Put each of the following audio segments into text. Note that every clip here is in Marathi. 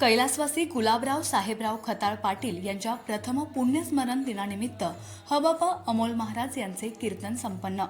कैलासवासी गुलाबराव साहेबराव खताळ पाटील यांच्या प्रथम पुण्यस्मरण दिनानिमित्त हबप अमोल महाराज यांचे कीर्तन संपन्न.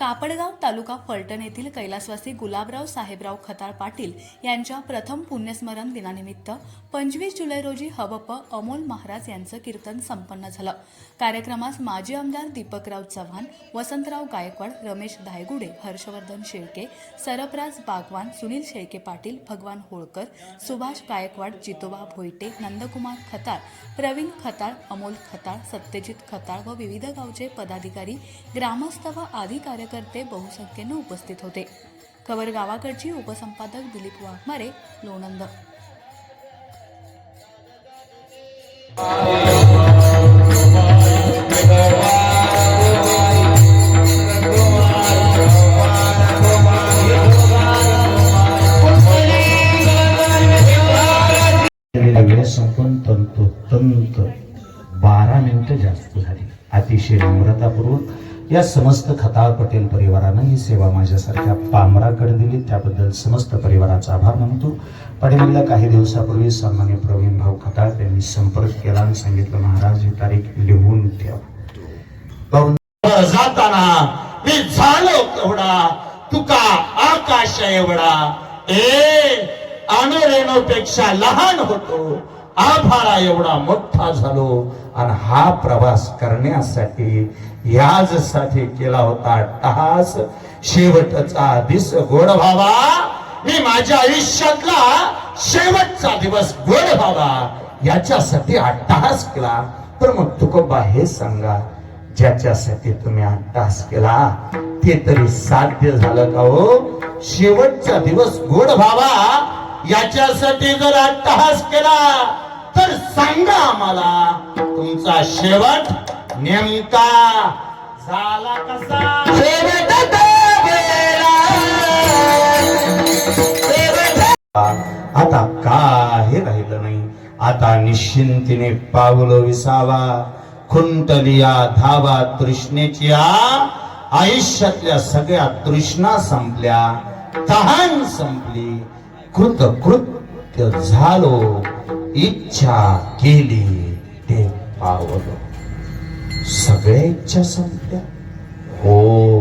कापडगाव तालुका फलटण येथील कैलासवासी गुलाबराव साहेबराव खताळ पाटील यांच्या प्रथम पुण्यस्मरण दिनानिमित्त पंचवीस जुलै रोजी हबप अमोल महाराज यांचं कीर्तन संपन्न झालं. कार्यक्रमास माजी आमदार दीपकराव चव्हाण वसंतराव गायकवाड रमेश धायगुडे हर्षवर्धन शेळके सरपराज बागवान सुनील शेळके पाटील भगवान होळकर सुभाष गायकवाड जितोबा भोईटे नंदकुमार खताळ प्रवीण खताळ अमोल खताळ सत्यजित खताळ व विविध गावचे पदाधिकारी ग्रामस्थ व आदी कार्यकर्ते बहुसंख्येने उपस्थित होते. खबर गावाकडची उपसंपादक दिलीप वाघमारे लोणंद. दिलेला संपून तंतोतंत बारा मिनिटं जास्त झाली. अतिशय नम्रतापूर्वक या समस्त खताळ पटेल परिवारानं ही सेवा माझ्यासारख्या पामराकडे दिली. त्याबद्दल समस्त परिवाराचा आभार मानतो. पाठीमागल्या काही दिवसापूर्वी सन्मान्य प्रवीण भाऊ खताळ त्यांनी संपर्क केला आणि सांगितलं महाराज ही तारीख लिहून ठेवा. जाताना मी झालो केवढा तुका आकाश एवढा. ए अणुरेणूपेक्षा लहान होतो. आभारा एवढा मोठा झालो. आणि हा प्रवास करण्यासाठी याजसाठी केला होता टहास शेवटचा दिस गोड भावा मी माझ्या आयुष्यातला शेवटचा दिवस गोड भावा याच्यासाठी अट्टहास केला. तर मग तुकोबा हे सांगा ज्याच्यासाठी तुम्ही अट्टहास केला ते तरी साध्य झालं का हो? शेवटचा दिवस गोड भावा याच्यासाठी जर अट्टहास केला तर सांगा आम्हाला तुमचा शेवट नेमका झाला कसा? आता काही राहिलं नाही. आता निश्चिंतीने पावलं विसावा. खुंटलिया धावा तृष्णेची आयुष्यातल्या सगळ्या तृष्णा संपल्या. तहान संपली. कृतकृत्य झालो. इच्छा केली ते पावलो. सगळ्या इच्छा संपल्या हो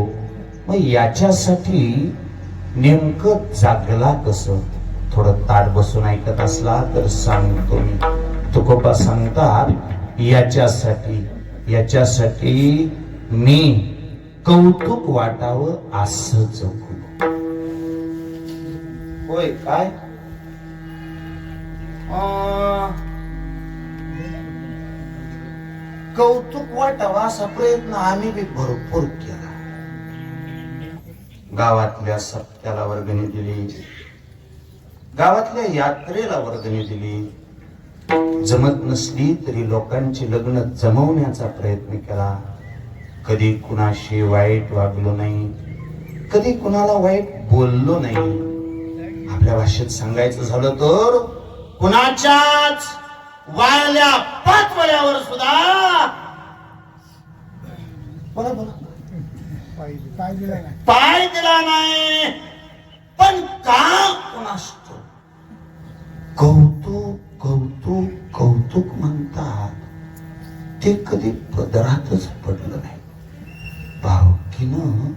मग याच्यासाठी नेमकं जागला कसं? थोडं ताट बसून ऐकत असला तर सांगतो मी. तुकोबा सांगतात याच्यासाठी याच्यासाठी मी कौतुक वाटावं असं जगू होय काय? कौतुक वाटावा असा प्रयत्न आम्ही बी भरपूर केला. गावातल्या सत्याला वर्गणी दिली. गावातल्या यात्रेला वर्गणी दिली. जमत नसली तरी लोकांची लग्न जमवण्याचा प्रयत्न केला. कधी कुणाशी वाईट वागलो नाही कधी कुणाला वाईट बोललो नाही. आपल्या भाषेत सांगायचं झालं तर कुणाच्याच वाळल्या पाचवड्यावर सुद्धा. बोला बोला. पाय दिला नाही पण का कुणाष्ट कौतुक कौतुक कौतुक म्हणतात. ते कधी पदरातच पडलं नाही. भावकीनं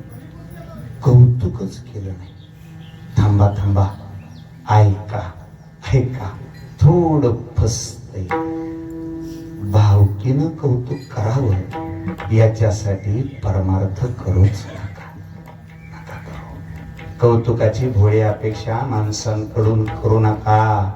कौतुकच केलं नाही. थांबा थांबा. ऐका ऐका. थोडं असते भावकीनं कौतुक करावं याच्यासाठी परमार्थ करूच नका. नका करू. कौतुकाची भोळी अपेक्षा माणसांकडून करू नका.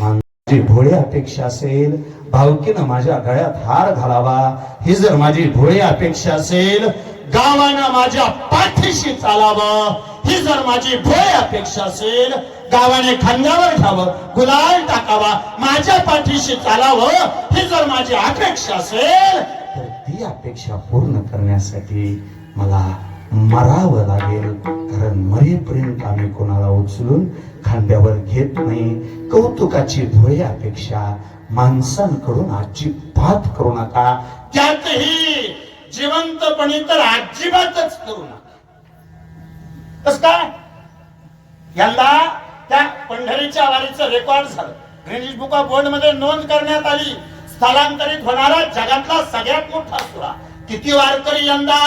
माझी भोळी अपेक्षा असेल भावकीनं माझ्या गळ्यात हार घालावा. ही जर माझी भोळी अपेक्षा असेल गावानं माझ्या पाठीशी चालावं. ही जर माझी भोय अपेक्षा असेल गावाने खांद्यावर घ्यावं गुलाल टाकावा माझ्या पाठीशी चालावं ही जर माझी अपेक्षा असेल तर ती अपेक्षा पूर्ण करण्यासाठी मला मरावं लागेल. कारण मरेपर्यंत आम्ही कोणाला उचलून खांद्यावर घेत नाही. कौतुकाची भोळी अपेक्षा माणसांकडून अजिबात करू नका. त्यातही जिवंतपणी तर अजिबातच करू नका. कस काय? यंदा त्या पंढरीच्या वारीचं रेकॉर्ड झालं. ग्रेनिश बुक ऑफ वर्ल्डमध्ये नोंद करण्यात आली. स्थलांतरित होणारा जगातला सगळ्यात मोठा सुरा किती वारकरी यंदा?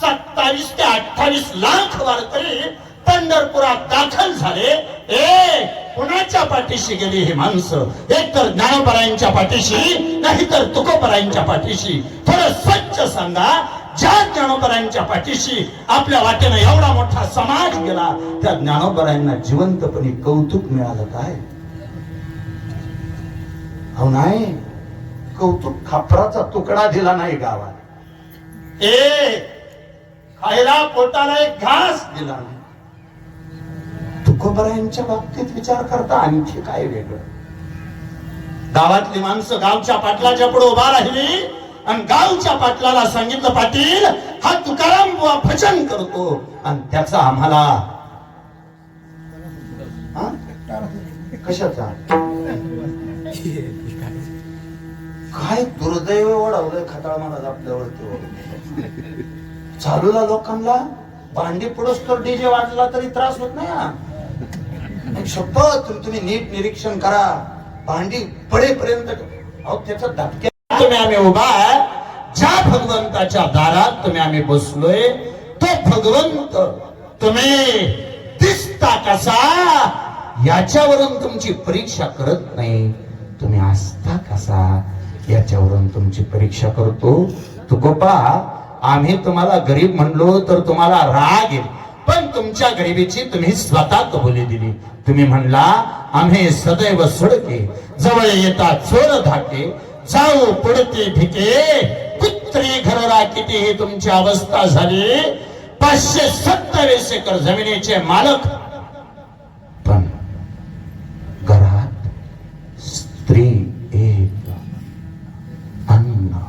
सत्तावीस ते अठ्ठावीस लाख वारकरी पंढरपुरात दाखल झाले. ए कुणाच्या पाठीशी गेली हे माणसं? एक तर ज्ञानपरायांच्या पाठीशी नाही तर तुकोपरायांच्या पाठीशी. थोडं स्वच्छ सांगा. ज्या ज्ञानोपरायांच्या पाठीशी आपल्या वाटेनं एवढा मोठा समाज गेला त्या ज्ञानोपरायांना जिवंतपणे कौतुक मिळालं काय? हो नाही कौतुक खापराचा तुकडा दिला नाही गावात ए खायला पोटाला एक घास दिला नाही. तुकोबरायांच्या बाबतीत विचार करता आणखी काय वेगळं? गावातली माणसं गावच्या पाटलाच्या पुढे उभा राहिली आणि गावच्या पाटलाला सांगितलं पाटील हा तुकाराम बुवा भजन करतो. आणि त्याचा आम्हाला हा? कशाचा? काय दुर्दैव ओढवलंय खताळ महाराज आपल्यावरती चालूला लोकांना भांडी पुढच तर डीजे वाजला तरी त्रास होत नाही हा. एक शपथ तुम्ही नीट निरीक्षण करा. भांडी पडेपर्यंत अहो त्याचा धक्क्या तुम्ही आम्ही उभा आहे. ज्या भगवंताच्या दारात तुम्ही आम्ही बसलोय तो भगवंत तुम्ही दिसता कसा? याच्यावरून तुमची परीक्षा करत नाही. तुम्ही असता कसा? याच्यावरून तुमची परीक्षा करतो. तुकोपा आम्ही तुम्हाला गरीब म्हणलो तर तुम्हाला राग येईल. पण तुमच्या गरिबीची तुम्ही स्वतः कबुली दिली. तुम्ही म्हणला आम्ही सदैव सुडके जवळ येता चोर धाके जाऊ पडते भिके कुत्री घररा कितीही तुमची अवस्था झाली पाचशे सत्तावीस एकर जमिनीचे मालक. पण घरात स्त्री एक अन्न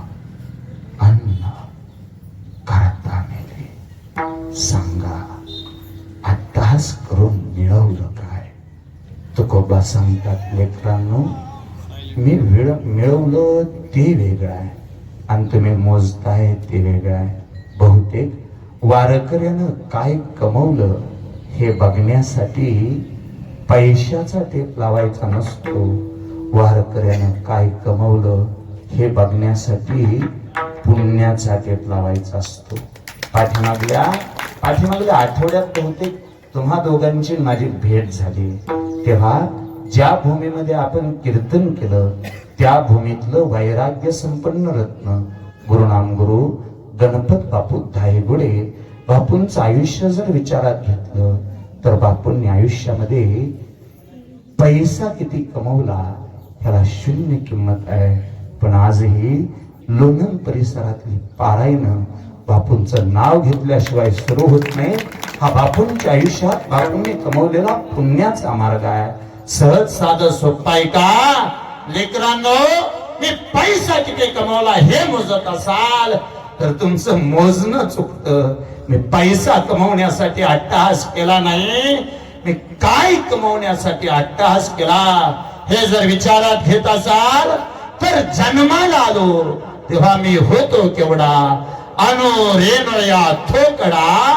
अन्न करता मेले सांगा अट्टास करून मिळवलं काय? तुकोबा सांगतात लेकरांनो मी मिळवलं ते वेगळं आहे. आणि तुम्ही मोजताय ते वेगळं आहे. बहुतेक वारकऱ्यानं काय कमवलं हे बघण्यासाठी पैशाचा टेप लावायचा नसतो. वारकऱ्यानं काय कमवलं हे बघण्यासाठी पुण्याचा टेप लावायचा असतो. पाठीमागल्या पाठीमागल्या आठवड्यात बहुतेक तुम्हा दोघांची माझी भेट झाली. तेव्हा ज्या भूमीमध्ये आपण कीर्तन केलं त्या भूमीतलं वैराग्य संपन्न रत्न. गुरुनाम गुरु गणपत बापू धायगुडे बापूंचं आयुष्य जर विचारात घेतलं तर बापूंनी आयुष्यामध्ये पैसा किती कमवला त्याला शून्य किंमत आहे. पण आजही लोणंद परिसरातली पारायण बापूंचं नाव घेतल्याशिवाय सुरू होत नाही. हा बापूंच्या आयुष्यात बापूंनी कमवलेला पुण्याचा मार्ग आहे. सहज साधं सोपा आहे का? लेकरांनो मी पैसा किती कमवला हे मोजत असाल तर तुमचं मोजणं चुकतं. मी पैसा कमवण्यासाठी अट्टहास केला नाही. मी काय कमवण्यासाठी अट्टहास केला? हे जर विचारात घेत असाल तर जन्माला आलो. तेव्हा मी होतो केवढा. अनो रेनो या थोकडा.